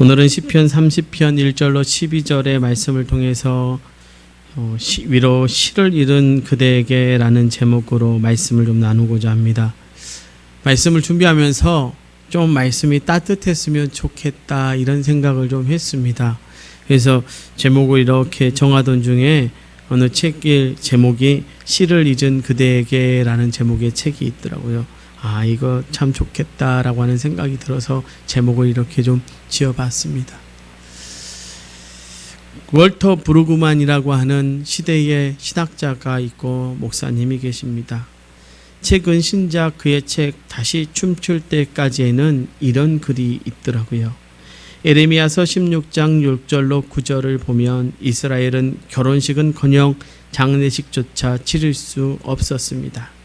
오늘은 시편 30편 1절로 12절의 말씀을 통해서 어, 시, 위로 시를 잃은 그대에게라는 제목으로 말씀을 좀 나누고자 합니다. 말씀을 준비하면서 좀 말씀이 따뜻했으면 좋겠다 이런 생각을 좀 했습니다. 그래서 제목을 이렇게 정하던 중에 어느 책의 제목이 시를 잊은 그대에게라는 제목의 책이 있더라고요. 아, 이거 참 좋겠다라고 하는 생각이 들어서 제목을 이렇게 좀 지어봤습니다. 월터 브루그만이라고 하는 시대의 신학자가 있고 목사님이 계십니다. 최근 신작 그의 책 다시 춤출 때까지에는 이런 글이 있더라고요. 에레미야서 16장 6절로 9절을 보면 이스라엘은 결혼식은커녕 장례식조차 치를 수 없었습니다.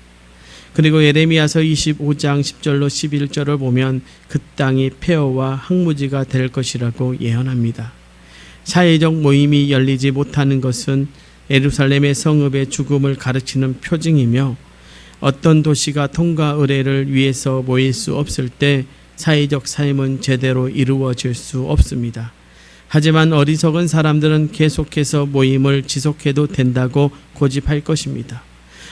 그리고 예레미야서 25장 10절로 11절을 보면 그 땅이 폐허와 항무지가 될 것이라고 예언합니다. 사회적 모임이 열리지 못하는 것은 예루살렘의 성읍의 죽음을 가르치는 표징이며 어떤 도시가 통과 의례를 위해서 모일 수 없을 때 사회적 삶은 제대로 이루어질 수 없습니다. 하지만 어리석은 사람들은 계속해서 모임을 지속해도 된다고 고집할 것입니다.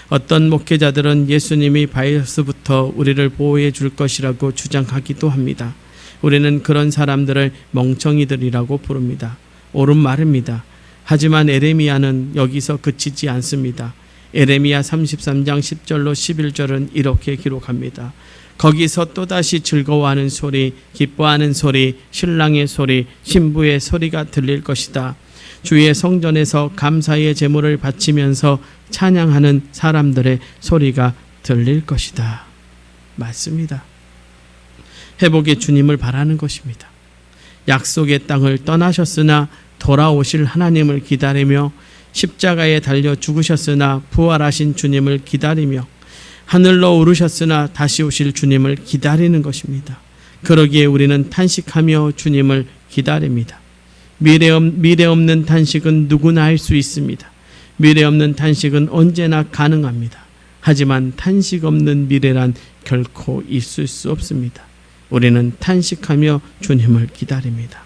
어떤 목회자들은 예수님이 바이러스부터 우리를 보호해 줄 것이라고 주장하기도 합니다. 우리는 그런 사람들을 멍청이들이라고 부릅니다. 옳은 말입니다. 하지만 에레미야는 여기서 그치지 않습니다. 에레미야 33장 10절로 11절은 이렇게 기록합니다. 거기서 또다시 즐거워하는 소리, 기뻐하는 소리, 신랑의 소리, 신부의 소리가 들릴 것이다. 주의 성전에서 감사의 제물을 바치면서 찬양하는 사람들의 소리가 들릴 것이다. 맞습니다. 회복의 주님을 바라는 것입니다. 약속의 땅을 떠나셨으나 돌아오실 하나님을 기다리며 십자가에 달려 죽으셨으나 부활하신 주님을 기다리며 하늘로 오르셨으나 다시 오실 주님을 기다리는 것입니다. 그러기에 우리는 탄식하며 주님을 기다립니다. 미래, 없, 미래 없는 탄식은 누구나 할 수 있습니다. 미래 없는 탄식은 언제나 가능합니다. 하지만 탄식 없는 미래란 결코 있을 수 없습니다. 우리는 탄식하며 주님을 기다립니다.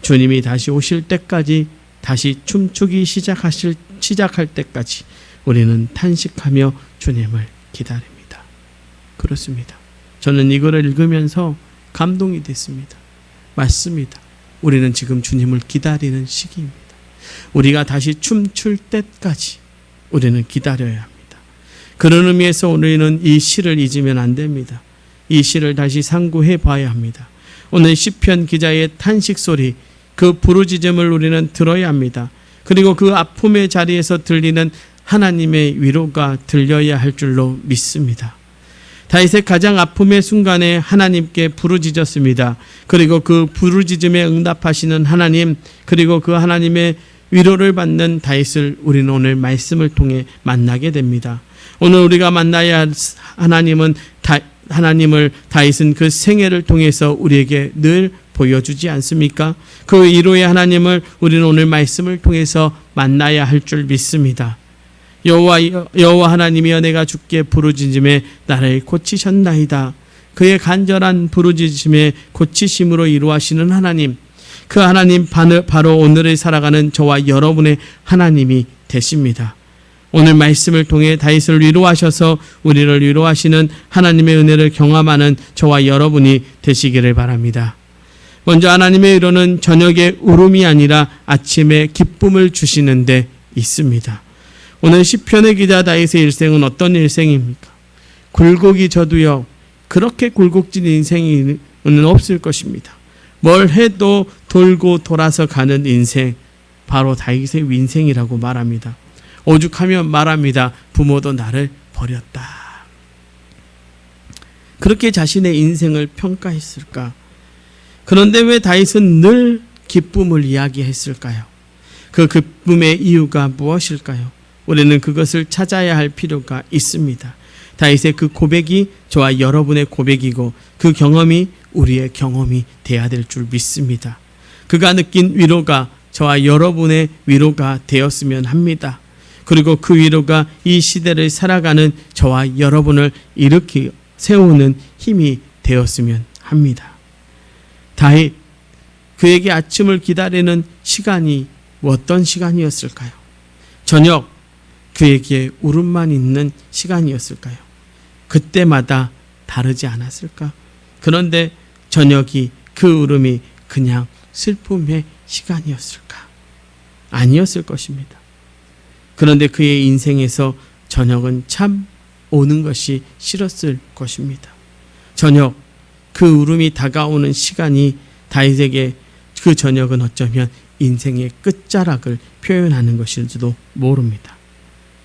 주님이 다시 오실 때까지 다시 춤추기 시작하실 시작할 때까지 우리는 탄식하며 주님을 기다립니다. 그렇습니다. 저는 이거를 읽으면서 감동이 됐습니다. 맞습니다. 우리는 지금 주님을 기다리는 시기입니다. 우리가 다시 춤출 때까지 우리는 기다려야 합니다. 그런 의미에서 우리는 이 시를 잊으면 안 됩니다. 이 시를 다시 상고해 봐야 합니다. 오늘 시편 기자의 탄식 소리, 그 부르짖음을 우리는 들어야 합니다. 그리고 그 아픔의 자리에서 들리는 하나님의 위로가 들려야 할 줄로 믿습니다. 다윗의 가장 아픔의 순간에 하나님께 부르짖었습니다. 그리고 그 부르짖음에 응답하시는 하나님, 그리고 그 하나님의 위로를 받는 다윗을 우리는 오늘 말씀을 통해 만나게 됩니다. 오늘 우리가 만나야 할 하나님은 다, 하나님을 다윗은 그 생애를 통해서 우리에게 늘 보여주지 않습니까? 그 위로의 하나님을 우리는 오늘 말씀을 통해서 만나야 할 줄 믿습니다. 여호와 여호와 하나님이여 내가 주께 부르짖음에 나를 고치셨나이다. 그의 간절한 부르짖음에 고치심으로 이루하시는 하나님, 그 하나님 바로 오늘을 살아가는 저와 여러분의 하나님이 되십니다. 오늘 말씀을 통해 다윗을 위로하셔서 우리를 위로하시는 하나님의 은혜를 경험하는 저와 여러분이 되시기를 바랍니다. 먼저 하나님의 위로는 저녁의 울음이 아니라 아침에 기쁨을 주시는데 있습니다. 오늘 시편의 기자 다윗의 일생은 어떤 일생입니까? 굴곡이 저도요 그렇게 굴곡진 인생은 없을 것입니다. 뭘 해도 돌고 돌아서 가는 인생 바로 다윗의 인생이라고 말합니다. 오죽하면 말합니다. 부모도 나를 버렸다. 그렇게 자신의 인생을 평가했을까? 그런데 왜 다윗은 늘 기쁨을 이야기했을까요? 그 기쁨의 이유가 무엇일까요? 우리는 그것을 찾아야 할 필요가 있습니다. 다윗의 그 고백이 저와 여러분의 고백이고 그 경험이 우리의 경험이 돼야 될 줄 믿습니다. 그가 느낀 위로가 저와 여러분의 위로가 되었으면 합니다. 그리고 그 위로가 이 시대를 살아가는 저와 여러분을 일으키 세우는 힘이 되었으면 합니다. 다윗 그에게 아침을 기다리는 시간이 어떤 시간이었을까요? 저녁 그에게 울음만 있는 시간이었을까요? 그때마다 다르지 않았을까? 그런데 저녁이 그 울음이 그냥 슬픔의 시간이었을까? 아니었을 것입니다. 그런데 그의 인생에서 저녁은 참 오는 것이 싫었을 것입니다. 저녁 그 울음이 다가오는 시간이 다윗에게 그 저녁은 어쩌면 인생의 끝자락을 표현하는 것일지도 모릅니다.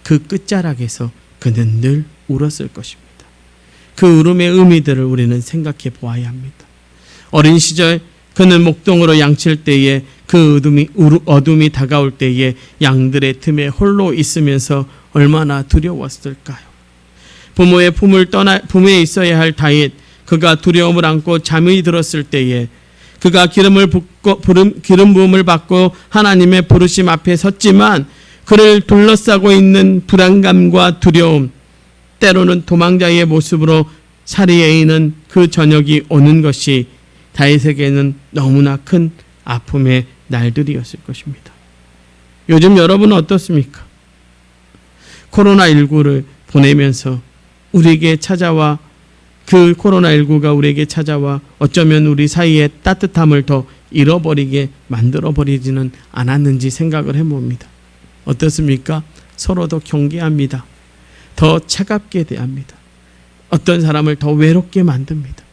그 끝자락에서 그는 늘 울었을 것입니다. 그 울음의 의미들을 우리는 생각해 보아야 합니다. 어린 시절 그는 목동으로 양칠 때에 그 어둠이, 어둠이 다가올 때에 양들의 틈에 홀로 있으면서 얼마나 두려웠을까요? 부모의 품을 떠나 품에 있어야 할 다윗 그가 두려움을 안고 잠이 들었을 때에 그가 기름을 붓고 부름, 기름 부음을 받고 하나님의 부르심 앞에 섰지만 그를 둘러싸고 있는 불안감과 두려움 때로는 도망자의 모습으로 사리에이는 그 저녁이 오는 것이 다윗에게는 너무나 큰 아픔의 날들이었을 것입니다. 요즘 여러분은 어떻습니까? 코로나19를 보내면서 우리에게 찾아와 그 코로나19가 우리에게 찾아와 어쩌면 우리 사이의 따뜻함을 더 잃어버리게 만들어버리지는 않았는지 생각을 해봅니다. 어떻습니까? 서로 더 경계합니다. 더 차갑게 대합니다. 어떤 사람을 더 외롭게 만듭니다.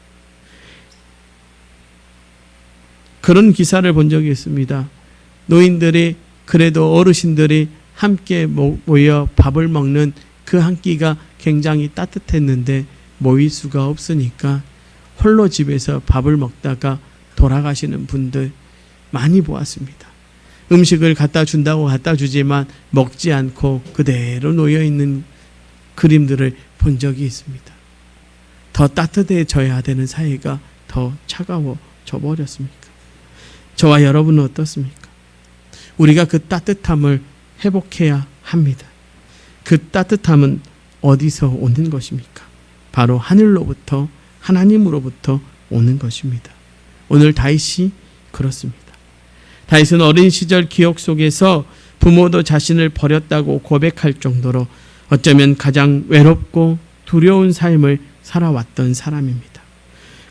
그런 기사를 본 적이 있습니다. 노인들이 그래도 어르신들이 함께 모- 모여 밥을 먹는 그 한 끼가 굉장히 따뜻했는데 모일 수가 없으니까 홀로 집에서 밥을 먹다가 돌아가시는 분들 많이 보았습니다. 음식을 갖다 준다고 갖다 주지만 먹지 않고 그대로 놓여 있는 그림들을 본 적이 있습니다. 더 따뜻해져야 되는 사이가 더 차가워져 버렸습니까? 저와 여러분은 어떻습니까? 우리가 그 따뜻함을 회복해야 합니다. 그 따뜻함은 어디서 오는 것입니까? 바로 하늘로부터 하나님으로부터 오는 것입니다. 오늘 다윗이 그렇습니다. 다윗은 어린 시절 기억 속에서 부모도 자신을 버렸다고 고백할 정도로 어쩌면 가장 외롭고 두려운 삶을 살아왔던 사람입니다.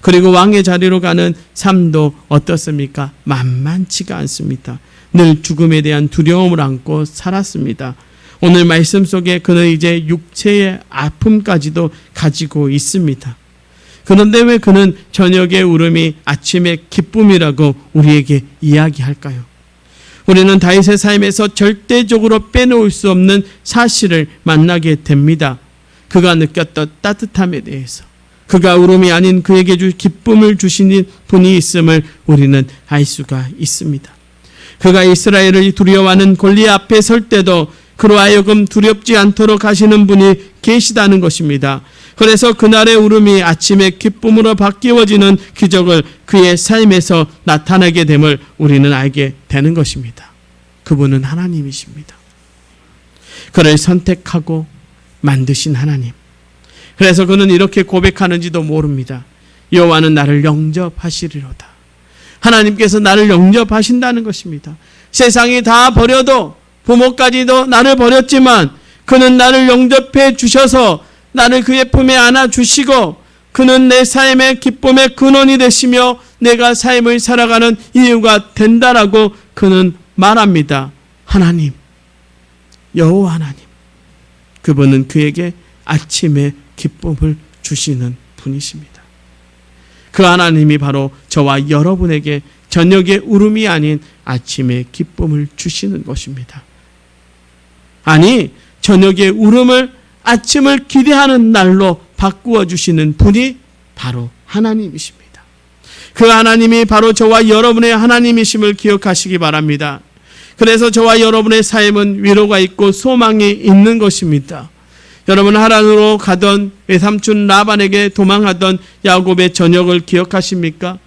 그리고 왕의 자리로 가는 삶도 어떻습니까? 만만치가 않습니다. 늘 죽음에 대한 두려움을 안고 살았습니다. 오늘 말씀 속에 그는 이제 육체의 아픔까지도 가지고 있습니다. 그런데 왜 그는 저녁의 울음이 아침의 기쁨이라고 우리에게 이야기할까요? 우리는 다윗의 삶에서 절대적으로 빼놓을 수 없는 사실을 만나게 됩니다. 그가 느꼈던 따뜻함에 대해서 그가 울음이 아닌 그에게 주 기쁨을 주시는 분이 있음을 우리는 알 수가 있습니다. 그가 이스라엘을 두려워하는 골리 앞에 설 때도 그로 하여금 두렵지 않도록 하시는 분이 계시다는 것입니다. 그래서 그날의 울음이 아침의 기쁨으로 바뀌어지는 기적을 그의 삶에서 나타나게 됨을 우리는 알게 되는 것입니다. 그분은 하나님이십니다. 그를 선택하고 만드신 하나님. 그래서 그는 이렇게 고백하는지도 모릅니다. 여호와는 나를 영접하시리로다. 하나님께서 나를 영접하신다는 것입니다. 세상이 다 버려도 부모까지도 나를 버렸지만 그는 나를 영접해 주셔서 나를 그의 품에 안아 주시고 그는 내 삶의 기쁨의 근원이 되시며 내가 삶을 살아가는 이유가 된다라고 그는 말합니다. 하나님, 여호와 하나님. 그분은 그에게 아침의 기쁨을 주시는 분이십니다. 그 하나님이 바로 저와 여러분에게 저녁의 울음이 아닌 아침의 기쁨을 주시는 것입니다. 아니, 저녁의 울음을 아침을 기대하는 날로 바꾸어 주시는 분이 바로 하나님이십니다. 그 하나님이 바로 저와 여러분의 하나님이심을 기억하시기 바랍니다. 그래서 저와 여러분의 삶은 위로가 있고 소망이 있는 것입니다. 여러분 하란으로 가던 외삼촌 라반에게 도망하던 야곱의 저녁을 기억하십니까?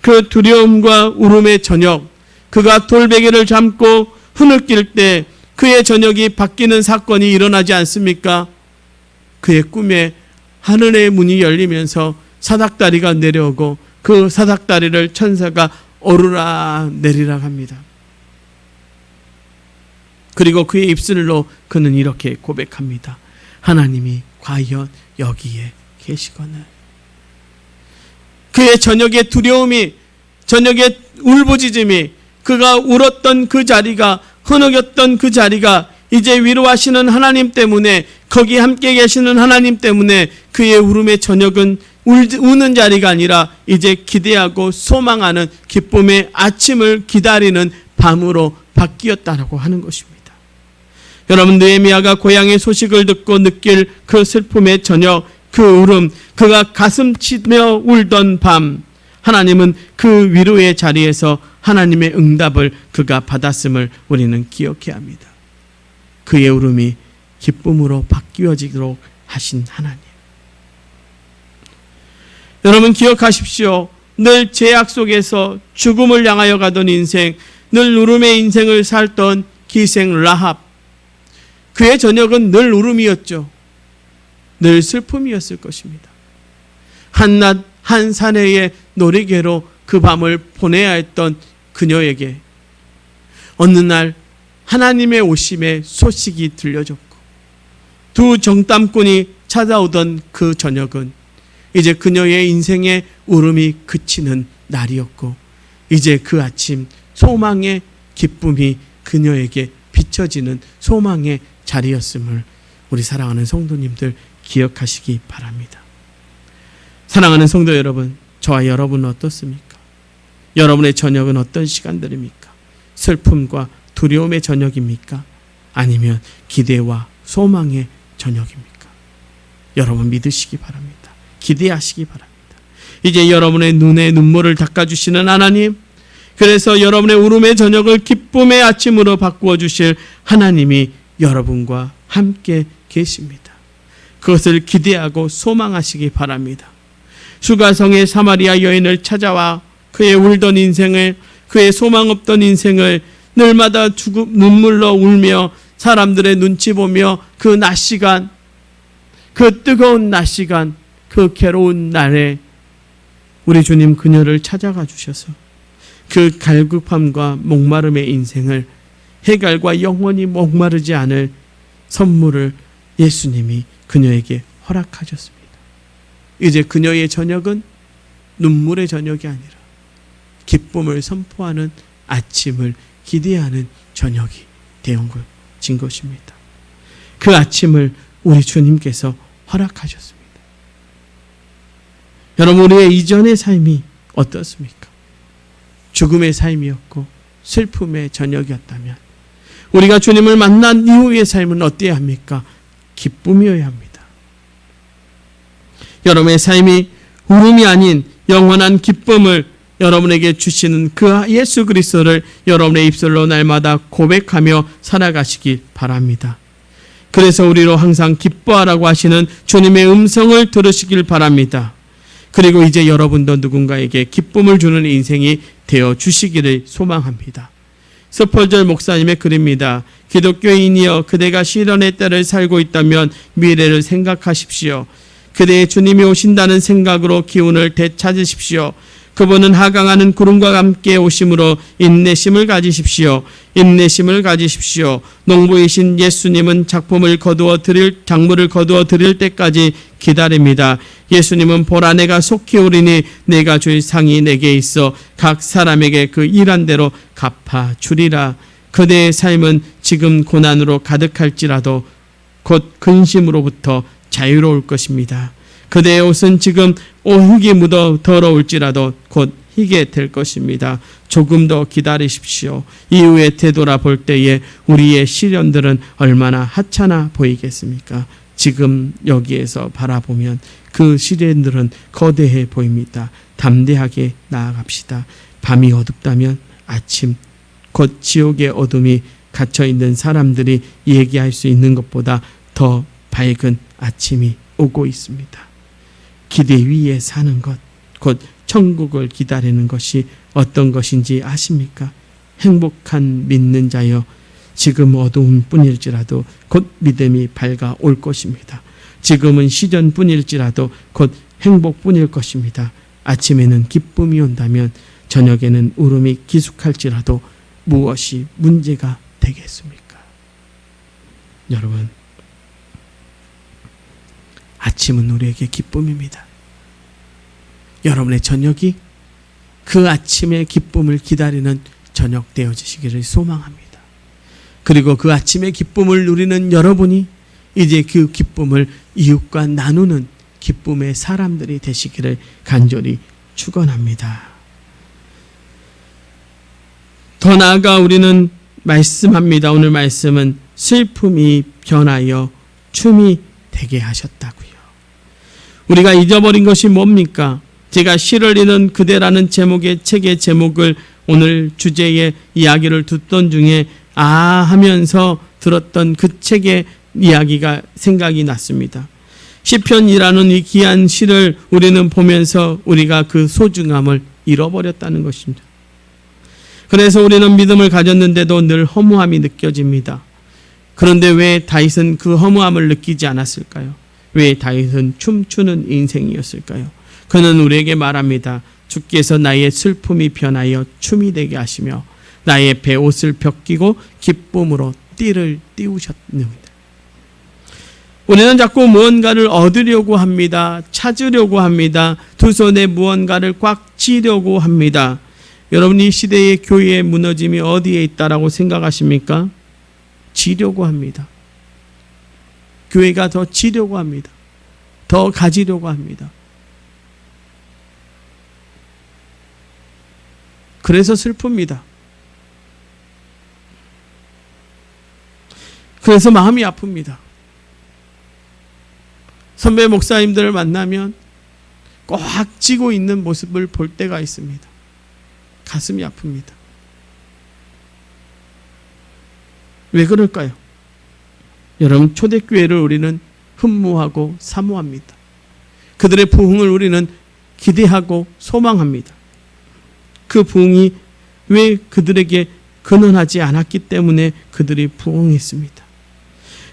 그 두려움과 울음의 저녁, 그가 돌베개를 잠고 흐느낄 때 그의 저녁이 바뀌는 사건이 일어나지 않습니까? 그의 꿈에 하늘의 문이 열리면서 사닥다리가 내려오고 그 사닥다리를 천사가 오르락 내리락 합니다. 그리고 그의 입술로 그는 이렇게 고백합니다. 하나님이 과연 여기에 계시거늘. 그의 저녁의 두려움이, 저녁의 울부짖음이, 그가 울었던 그 자리가, 흐느꼈던 그 자리가 이제 위로하시는 하나님 때문에, 거기 함께 계시는 하나님 때문에 그의 울음의 저녁은 울, 우는 자리가 아니라 이제 기대하고 소망하는 기쁨의 아침을 기다리는 밤으로 바뀌었다라고 하는 것입니다. 여러분 느헤미야가 고향의 소식을 듣고 느낄 그 슬픔의 저녁, 그 울음, 그가 가슴 치며 울던 밤, 하나님은 그 위로의 자리에서 하나님의 응답을 그가 받았음을 우리는 기억해야 합니다. 그의 울음이 기쁨으로 바뀌어지도록 하신 하나님. 여러분 기억하십시오. 늘 죄악 속에서 죽음을 향하여 가던 인생, 늘 울음의 인생을 살던 기생 라합. 그의 저녁은 늘 울음이었죠. 늘 슬픔이었을 것입니다. 한낮 한 사내의 놀이개로 그 밤을 보내야 했던 그녀에게 어느 날 하나님의 오심의 소식이 들려졌고 두 정탐꾼이 찾아오던 그 저녁은 이제 그녀의 인생의 울음이 그치는 날이었고 이제 그 아침 소망의 기쁨이 그녀에게 비춰지는 소망의 자리였음을 우리 사랑하는 성도님들 기억하시기 바랍니다. 사랑하는 성도 여러분, 저와 여러분은 어떻습니까? 여러분의 저녁은 어떤 시간들입니까? 슬픔과 두려움의 저녁입니까? 아니면 기대와 소망의 저녁입니까? 여러분 믿으시기 바랍니다. 기대하시기 바랍니다. 이제 여러분의 눈에 눈물을 닦아주시는 하나님, 그래서 여러분의 울음의 저녁을 기쁨의 아침으로 바꾸어 주실 하나님이 여러분과 함께 계십니다. 그것을 기대하고 소망하시기 바랍니다. 수가성의 사마리아 여인을 찾아와 그의 울던 인생을 그의 소망 없던 인생을 늘마다 죽음 눈물로 울며 사람들의 눈치 보며 그 낮 시간 그 뜨거운 낮 시간 그 괴로운 날에 우리 주님 그녀를 찾아가 주셔서 그 갈급함과 목마름의 인생을 해갈과 영원히 목마르지 않을 선물을 예수님이 그녀에게 허락하셨습니다. 이제 그녀의 저녁은 눈물의 저녁이 아니라 기쁨을 선포하는 아침을 기대하는 저녁이 것인 것입니다. 그 아침을 우리 주님께서 허락하셨습니다. 여러분 우리의 이전의 삶이 어떻습니까? 죽음의 삶이었고 슬픔의 저녁이었다면 우리가 주님을 만난 이후의 삶은 어때야 합니까? 기쁨이어야 합니다. 여러분의 삶이 울음이 아닌 영원한 기쁨을 여러분에게 주시는 그 예수 그리스도를 여러분의 입술로 날마다 고백하며 살아가시기 바랍니다. 그래서 우리로 항상 기뻐하라고 하시는 주님의 음성을 들으시길 바랍니다. 그리고 이제 여러분도 누군가에게 기쁨을 주는 인생이 되어 주시기를 소망합니다. 스펄절 목사님의 글입니다. 기독교인이여 그대가 시련의 때를 살고 있다면 미래를 생각하십시오. 그대의 주님이 오신다는 생각으로 기운을 되찾으십시오. 그분은 하강하는 구름과 함께 오심으로 인내심을 가지십시오. 인내심을 가지십시오. 농부이신 예수님은 작품을 거두어 드릴 작물을 거두어 드릴 때까지 기다립니다. 예수님은 보라 내가 속히 오리니 내가 줄 상이 내게 있어 각 사람에게 그 일한 대로 갚아 주리라. 그대의 삶은 지금 고난으로 가득할지라도 곧 근심으로부터 자유로울 것입니다. 그대의 옷은 지금 오흙이 묻어 더러울지라도 곧 희게 될 것입니다. 조금 더 기다리십시오. 이후에 되돌아볼 때에 우리의 시련들은 얼마나 하찮아 보이겠습니까? 지금 여기에서 바라보면 그 시련들은 거대해 보입니다. 담대하게 나아갑시다. 밤이 어둡다면 아침, 곧 지옥의 어둠이 갇혀 있는 사람들이 얘기할 수 있는 것보다 더 밝은 아침이 오고 있습니다. 기대 위에 사는 것, 곧 천국을 기다리는 것이 어떤 것인지 아십니까? 행복한 믿는 자여, 지금 어두운 뿐일지라도 곧 믿음이 밝아 올 것입니다. 지금은 시련뿐일지라도 곧 행복 뿐일 것입니다. 아침에는 기쁨이 온다면 저녁에는 울음이 기숙할지라도 무엇이 문제가 되겠습니까? 여러분, 아침은 우리에게 기쁨입니다. 여러분의 저녁이 그 아침의 기쁨을 기다리는 저녁 되어지시기를 소망합니다. 그리고 그 아침의 기쁨을 누리는 여러분이 이제 그 기쁨을 이웃과 나누는 기쁨의 사람들이 되시기를 간절히 축원합니다. 더 나아가 우리는 말씀합니다. 오늘 말씀은 슬픔이 변하여 춤이 되게 하셨다고요. 우리가 잊어버린 것이 뭡니까? 제가 시를 잃은 그대라는 제목의 책의 제목을 오늘 주제의 이야기를 듣던 중에 아 하면서 들었던 그 책의 이야기가 생각이 났습니다. 시편이라는 이 귀한 시를 우리는 보면서 우리가 그 소중함을 잃어버렸다는 것입니다. 그래서 우리는 믿음을 가졌는데도 늘 허무함이 느껴집니다. 그런데 왜 다윗은 그 허무함을 느끼지 않았을까요? 왜 다윗은 춤추는 인생이었을까요? 그는 우리에게 말합니다. 주께서 나의 슬픔이 변하여 춤이 되게 하시며 나의 배옷을 벗기고 기쁨으로 띠를 띄우셨느니라. 우리는 자꾸 무언가를 얻으려고 합니다. 찾으려고 합니다. 두 손에 무언가를 꽉 쥐려고 합니다. 여러분 이 시대의 교회의 무너짐이 어디에 있다라고 생각하십니까? 지려고 합니다. 교회가 더 지려고 합니다. 더 가지려고 합니다. 그래서 슬픕니다. 그래서 마음이 아픕니다. 선배 목사님들을 만나면 꽉 쥐고 있는 모습을 볼 때가 있습니다. 가슴이 아픕니다. 왜 그럴까요? 여러분 초대교회를 우리는 흠모하고 사모합니다. 그들의 부흥을 우리는 기대하고 소망합니다. 그 부흥이 왜 그들에게 근원하지 않았기 때문에 그들이 부흥했습니다.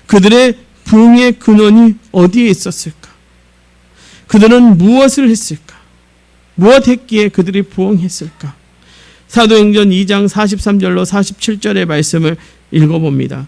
그들의 부흥의 근원이 어디에 있었을까? 그들은 무엇을 했을까? 무엇 했기에 그들이 부흥했을까? 사도행전 2장 43절로 47절의 말씀을 읽어봅니다.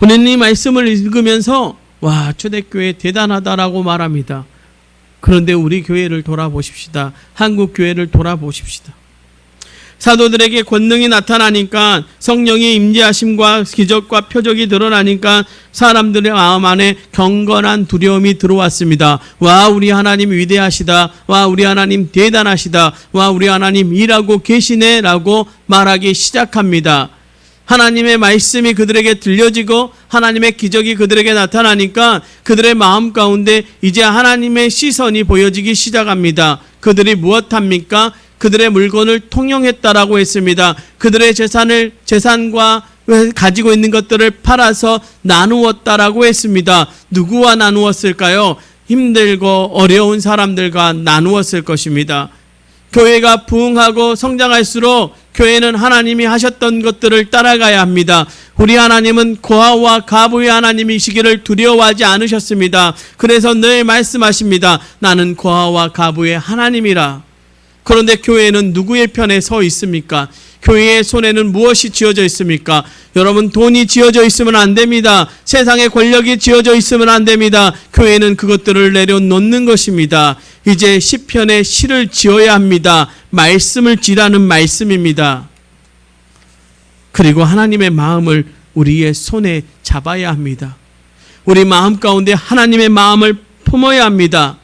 우리는 이 말씀을 읽으면서 와 초대교회 대단하다라고 말합니다. 그런데 우리 교회를 돌아보십시다. 한국 교회를 돌아보십시다. 사도들에게 권능이 나타나니까 성령의 임재하심과 기적과 표적이 드러나니까 사람들의 마음 안에 경건한 두려움이 들어왔습니다. 와 우리 하나님 위대하시다. 와 우리 하나님 대단하시다. 와 우리 하나님 일하고 계시네라고 말하기 시작합니다. 하나님의 말씀이 그들에게 들려지고 하나님의 기적이 그들에게 나타나니까 그들의 마음 가운데 이제 하나님의 시선이 보여지기 시작합니다. 그들이 무엇합니까? 그들의 물건을 통용했다라고 했습니다. 그들의 재산을 재산과 가지고 있는 것들을 팔아서 나누었다라고 했습니다. 누구와 나누었을까요? 힘들고 어려운 사람들과 나누었을 것입니다. 교회가 부흥하고 성장할수록 교회는 하나님이 하셨던 것들을 따라가야 합니다. 우리 하나님은 고아와 가부의 하나님이시기를 두려워하지 않으셨습니다. 그래서 늘 말씀하십니다. 나는 고아와 가부의 하나님이라. 그런데 교회는 누구의 편에 서 있습니까? 교회의 손에는 무엇이 지어져 있습니까? 여러분 돈이 지어져 있으면 안 됩니다. 세상의 권력이 지어져 있으면 안 됩니다. 교회는 그것들을 내려놓는 것입니다. 이제 시편의 시를 지어야 합니다. 말씀을 지라는 말씀입니다. 그리고 하나님의 마음을 우리의 손에 잡아야 합니다. 우리 마음 가운데 하나님의 마음을 품어야 합니다.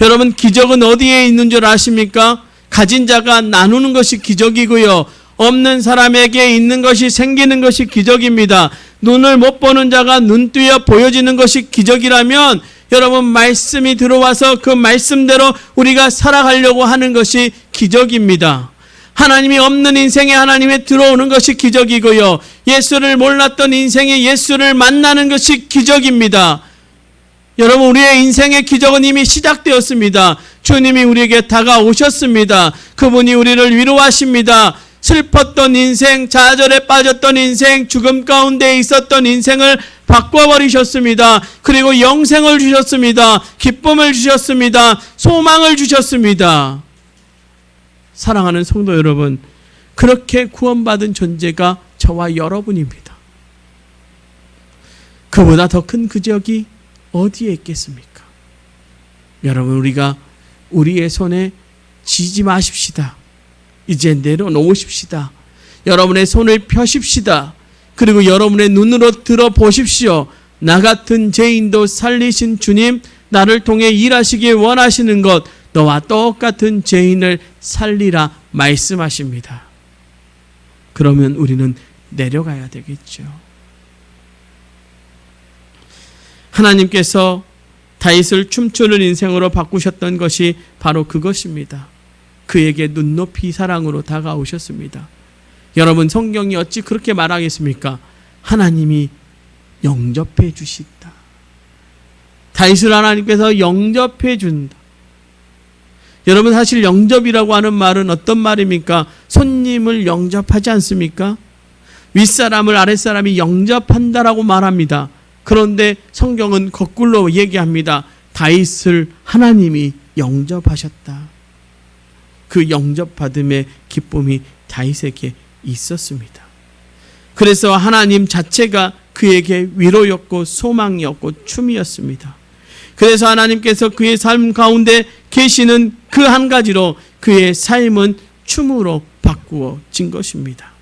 여러분 기적은 어디에 있는 줄 아십니까? 가진 자가 나누는 것이 기적이고요. 없는 사람에게 있는 것이 생기는 것이 기적입니다. 눈을 못 보는 자가 눈뜨여 보여지는 것이 기적이라면 여러분 말씀이 들어와서 그 말씀대로 우리가 살아가려고 하는 것이 기적입니다. 하나님이 없는 인생에 하나님에 들어오는 것이 기적이고요. 예수를 몰랐던 인생에 예수를 만나는 것이 기적입니다. 여러분, 우리의 인생의 기적은 이미 시작되었습니다. 주님이 우리에게 다가오셨습니다. 그분이 우리를 위로하십니다. 슬펐던 인생, 좌절에 빠졌던 인생, 죽음 가운데 있었던 인생을 바꿔버리셨습니다. 그리고 영생을 주셨습니다. 기쁨을 주셨습니다. 소망을 주셨습니다. 사랑하는 성도 여러분, 그렇게 구원받은 존재가 저와 여러분입니다. 그보다 더 큰 그적이 어디에 있겠습니까? 여러분, 우리가 우리의 손에 쥐지 마십시다. 이제 내려놓으십시다. 여러분의 손을 펴십시다. 그리고 여러분의 눈으로 들어보십시오. 나 같은 죄인도 살리신 주님, 나를 통해 일하시길 원하시는 것, 너와 똑같은 죄인을 살리라 말씀하십니다. 그러면 우리는 내려가야 되겠죠. 하나님께서 다윗을 춤추는 인생으로 바꾸셨던 것이 바로 그것입니다. 그에게 눈높이 사랑으로 다가오셨습니다. 여러분 성경이 어찌 그렇게 말하겠습니까? 하나님이 영접해 주신다. 다윗을 하나님께서 영접해 준다. 여러분 사실 영접이라고 하는 말은 어떤 말입니까? 손님을 영접하지 않습니까? 윗사람을 아랫사람이 영접한다라고 말합니다. 그런데 성경은 거꾸로 얘기합니다. 다윗을 하나님이 영접하셨다. 그 영접받음의 기쁨이 다윗에게 있었습니다. 그래서 하나님 자체가 그에게 위로였고 소망이었고 춤이었습니다. 그래서 하나님께서 그의 삶 가운데 계시는 그 한 가지로 그의 삶은 춤으로 바꾸어진 것입니다.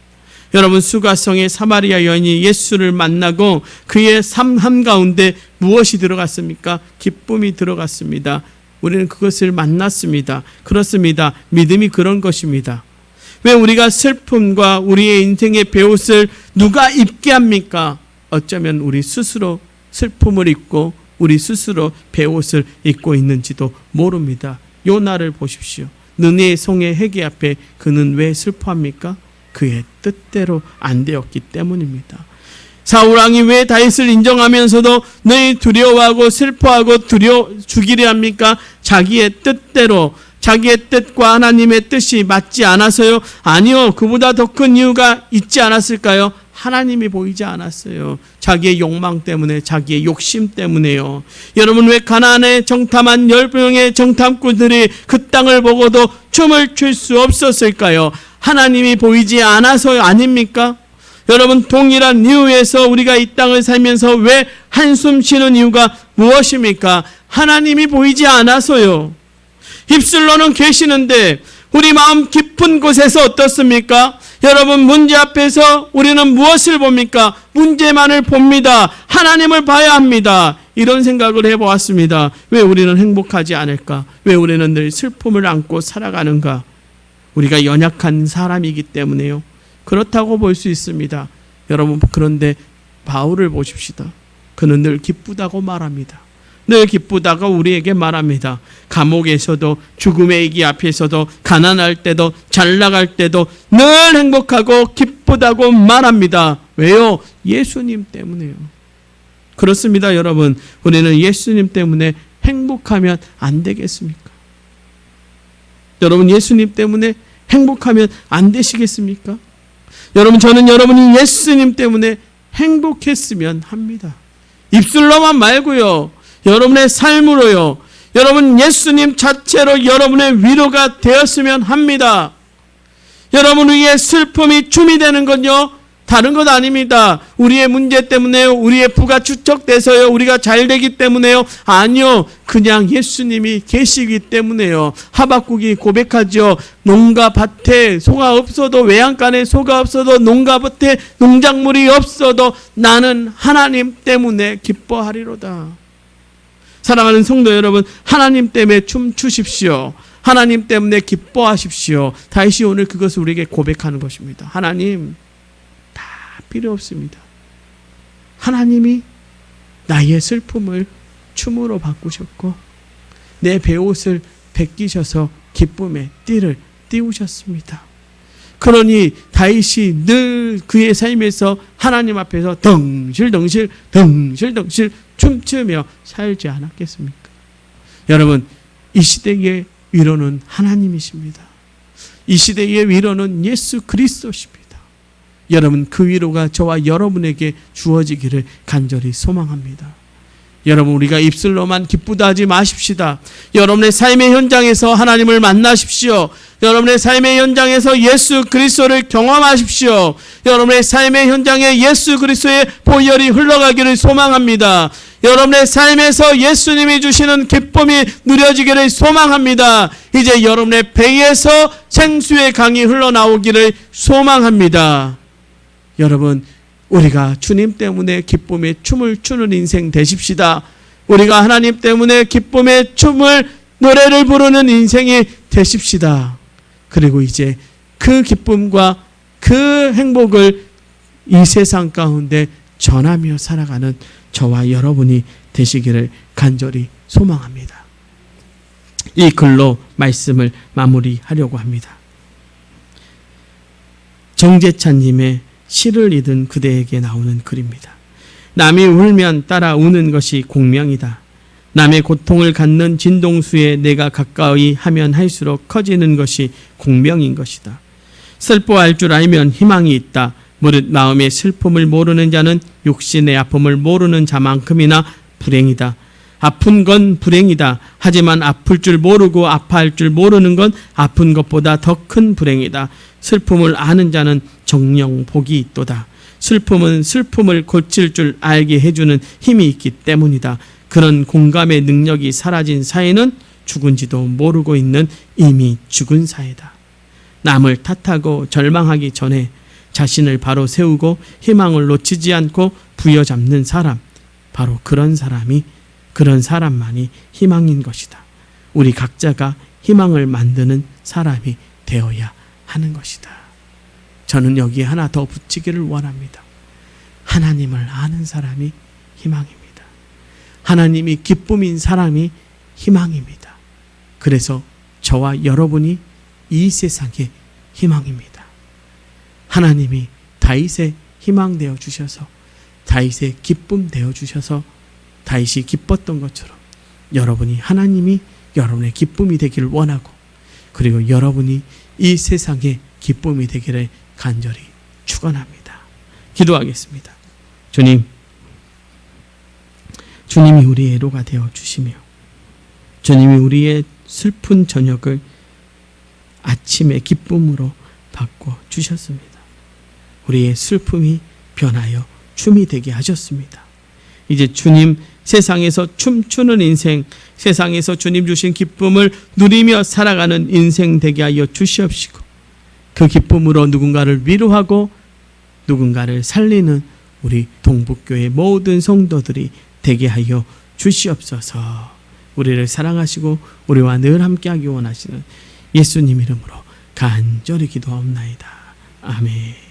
여러분 수가성의 사마리아 여인이 예수를 만나고 그의 삶 한가운데 무엇이 들어갔습니까? 기쁨이 들어갔습니다. 우리는 그것을 만났습니다. 그렇습니다. 믿음이 그런 것입니다. 왜 우리가 슬픔과 우리의 인생의 배옷을 누가 입게 합니까? 어쩌면 우리 스스로 슬픔을 입고 우리 스스로 배옷을 입고 있는지도 모릅니다. 요나를 보십시오. 느네의 성의 회개 앞에 그는 왜 슬퍼합니까? 그의 뜻대로 안 되었기 때문입니다. 사울 왕이 왜 다윗을 인정하면서도 너희 두려워하고 슬퍼하고 두려 죽이려 합니까? 자기의 뜻대로 자기의 뜻과 하나님의 뜻이 맞지 않아서요? 아니요. 그보다 더 큰 이유가 있지 않았을까요? 하나님이 보이지 않았어요. 자기의 욕망 때문에, 자기의 욕심 때문에요. 여러분 왜 가나안의 정탐한 열 명의 정탐꾼들이 그 땅을 보고도 춤을 출 수 없었을까요? 하나님이 보이지 않아서 아닙니까? 여러분 동일한 이유에서 우리가 이 땅을 살면서 왜 한숨 쉬는 이유가 무엇입니까? 하나님이 보이지 않아서요. 입술로는 계시는데 우리 마음 깊은 곳에서 어떻습니까? 여러분 문제 앞에서 우리는 무엇을 봅니까? 문제만을 봅니다. 하나님을 봐야 합니다. 이런 생각을 해보았습니다. 왜 우리는 행복하지 않을까? 왜 우리는 늘 슬픔을 안고 살아가는가? 우리가 연약한 사람이기 때문에요. 그렇다고 볼 수 있습니다. 여러분 그런데 바울을 보십시다. 그는 늘 기쁘다고 말합니다. 늘 기쁘다고 우리에게 말합니다. 감옥에서도 죽음의 이기 앞에서도 가난할 때도 잘 나갈 때도 늘 행복하고 기쁘다고 말합니다. 왜요? 예수님 때문에요. 그렇습니다, 여러분. 우리는 예수님 때문에 행복하면 안 되겠습니까? 여러분 예수님 때문에 행복하면 안 되시겠습니까? 여러분 저는 여러분이 예수님 때문에 행복했으면 합니다. 입술로만 말고요. 여러분의 삶으로요. 여러분 예수님 자체로 여러분의 위로가 되었으면 합니다. 여러분 위에 슬픔이 춤이 되는 건요. 다른 것 아닙니다. 우리의 문제 때문에요. 우리의 부가 축적돼서요. 우리가 잘 되기 때문에요. 아니요. 그냥 예수님이 계시기 때문에요. 하박국이 고백하죠. 농가 밭에 소가 없어도 외양간에 소가 없어도 농가 밭에 농작물이 없어도 나는 하나님 때문에 기뻐하리로다. 사랑하는 성도 여러분, 하나님 때문에 춤추십시오. 하나님 때문에 기뻐하십시오. 다시 오늘 그것을 우리에게 고백하는 것입니다. 하나님, 다 필요 없습니다. 하나님이 나의 슬픔을 춤으로 바꾸셨고, 내 배옷을 벗기셔서 기쁨의 띠를 띄우셨습니다. 그러니 다윗이 늘 그의 삶에서 하나님 앞에서 덩실덩실 덩실덩실 춤추며 살지 않았겠습니까? 여러분 이 시대의 위로는 하나님이십니다. 이 시대의 위로는 예수 그리스도십니다. 여러분 그 위로가 저와 여러분에게 주어지기를 간절히 소망합니다. 여러분 우리가 입술로만 기쁘다 하지 마십시다. 여러분의 삶의 현장에서 하나님을 만나십시오. 여러분의 삶의 현장에서 예수 그리스도를 경험하십시오. 여러분의 삶의 현장에 예수 그리스도의 보혈이 흘러가기를 소망합니다. 여러분의 삶에서 예수님이 주시는 기쁨이 누려지기를 소망합니다. 이제 여러분의 배에서 생수의 강이 흘러나오기를 소망합니다. 여러분 우리가 주님 때문에 기쁨의 춤을 추는 인생 되십시다. 우리가 하나님 때문에 기쁨의 춤을 노래를 부르는 인생이 되십시다. 그리고 이제 그 기쁨과 그 행복을 이 세상 가운데 전하며 살아가는 저와 여러분이 되시기를 간절히 소망합니다. 이 글로 말씀을 마무리하려고 합니다. 정재찬님의 시를 읽은 그대에게 나오는 글입니다. 남이 울면 따라 우는 것이 공명이다. 남의 고통을 갖는 진동수에 내가 가까이 하면 할수록 커지는 것이 공명인 것이다. 슬퍼할 줄 알면 희망이 있다. 무릇 마음의 슬픔을 모르는 자는 육신의 아픔을 모르는 자만큼이나 불행이다. 아픈 건 불행이다. 하지만 아플 줄 모르고 아파할 줄 모르는 건 아픈 것보다 더 큰 불행이다. 슬픔을 아는 자는 정령 복이 있도다. 슬픔은 슬픔을 고칠 줄 알게 해주는 힘이 있기 때문이다. 그런 공감의 능력이 사라진 사회는 죽은지도 모르고 있는 이미 죽은 사회다. 남을 탓하고 절망하기 전에 자신을 바로 세우고 희망을 놓치지 않고 부여잡는 사람, 바로 그런 사람이 그런 사람만이 희망인 것이다. 우리 각자가 희망을 만드는 사람이 되어야 하는 것이다. 저는 여기에 하나 더 붙이기를 원합니다. 하나님을 아는 사람이 희망입니다. 하나님이 기쁨인 사람이 희망입니다. 그래서 저와 여러분이 이 세상의 희망입니다. 하나님이 다윗의 희망 되어 주셔서 다윗의 기쁨 되어 주셔서 다윗이 기뻤던 것처럼 여러분이 하나님이 여러분의 기쁨이 되기를 원하고 그리고 여러분이 이 세상의 기쁨이 되기를 간절히 축원합니다. 기도하겠습니다. 주님 주님이 우리의 애로가 되어 주시며 주님이 우리의 슬픈 저녁을 아침의 기쁨으로 바꿔 주셨습니다. 우리의 슬픔이 변하여 춤이 되게 하셨습니다. 이제 주님 세상에서 춤추는 인생, 세상에서 주님 주신 기쁨을 누리며 살아가는 인생 되게 하여 주시옵시고 그 기쁨으로 누군가를 위로하고 누군가를 살리는 우리 동북교회 모든 성도들이 되게 하여 주시옵소서. 우리를 사랑하시고 우리와 늘 함께하기 원하시는 예수님 이름으로 간절히 기도하옵나이다. 아멘.